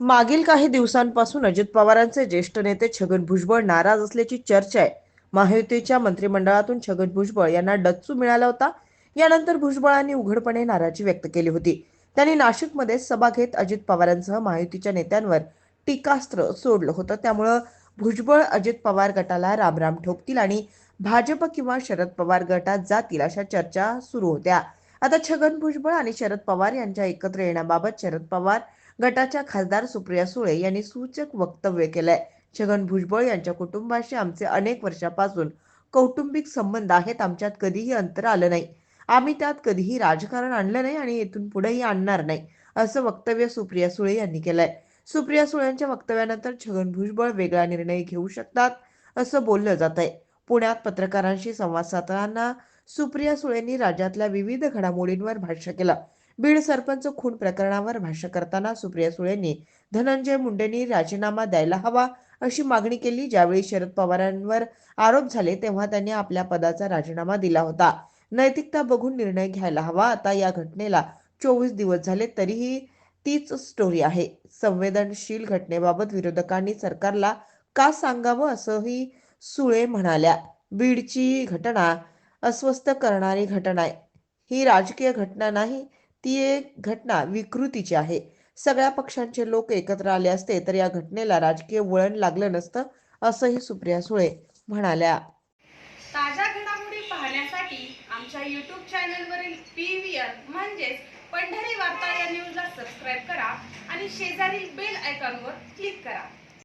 मागील काही दिवसांपासून अजित पवारांचे ज्येष्ठ नेते छगन भुजबळ नाराज असल्याची चर्चा आहे. महायुतीच्या मंत्रिमंडळातून छगन भुजबळ यांना डच्चू मिळाला होता. यानंतर भुजबळांनी उघडपणे नाराजी व्यक्त केली होती. त्यांनी नाशिकमध्ये सभा घेत अजित पवारांसह महायुतीच्या नेत्यांवर टीकास्त्र सोडलं होतं. त्यामुळं भुजबळ अजित पवार गटाला रामराम ठोकतील आणि भाजप किंवा शरद पवार गटात जातील अशा चर्चा सुरू होत्या. आता छगन भुजबळ आणि शरद पवार यांच्या एकत्र येण्याबाबत शरद पवार गटाच्या खासदार सुप्रिया सुळे यांनी सूचक वक्तव्य केलंय. छगन भुजबळ यांच्या कुटुंबाशी आमचे अनेक वर्षापासून कौटुंबिक संबंध आहेत आमच्यात कधीही अंतर आलं नाही. आम्ही त्यात कधीही राजकारण आणलं नाही आणि येथून पुढेही आणणार नाही असं वक्तव्य सुप्रिया सुळे यांनी केलंय. सुप्रिया सुळेंच्या वक्तव्यानंतर छगन भुजबळ वेगळा निर्णय घेऊ शकतात असं बोललं जात आहे पुण्यात पत्रकारांशी संवाद साधताना सुप्रिया सुळेंनी राज्यातल्या विविध घडामोडींवर भाष्य केलं. बीड सरपंच खून प्रकरणावर भाष्य करताना सुप्रिया सुळेंनी धनंजय मुंडेंनी राजीनामा द्यायला हवा अशी मागणी केली. ज्यावेळी शरद पवारांवर आरोप झाले तेव्हा त्यांनी आपल्या पदाचा राजीनामा दिला होता. नैतिकता बघून निर्णय घ्यायला हवा. आता या घटनेला चोवीस दिवस झाले तरीही तीच स्टोरी आहे. संवेदनशील घटनेबाबत विरोधकांनी सरकारला का सांगावं असंही सुळे म्हणाल्या. बीडची घटना अस्वस्थ करणारी घटना आहे. ही राजकीय घटना नाही ती एक घटना विकृतीची आहे. सगळ्या पक्षांचे लोक एकत्र आले असते तर या घटनेला राजकीय वळण लागलं नसतं असंही सुप्रिया सुळे म्हणाल्या. ताज्या घडामोडी पाहण्यासाठी आमच्या यूट्यूब चॅनलवरील पी व्ही आर म्हणजेच पंढरी वार्ता या न्यूजला सबस्क्राईब करा आणि शेजारील बेल आयकॉनवर क्लिक करा.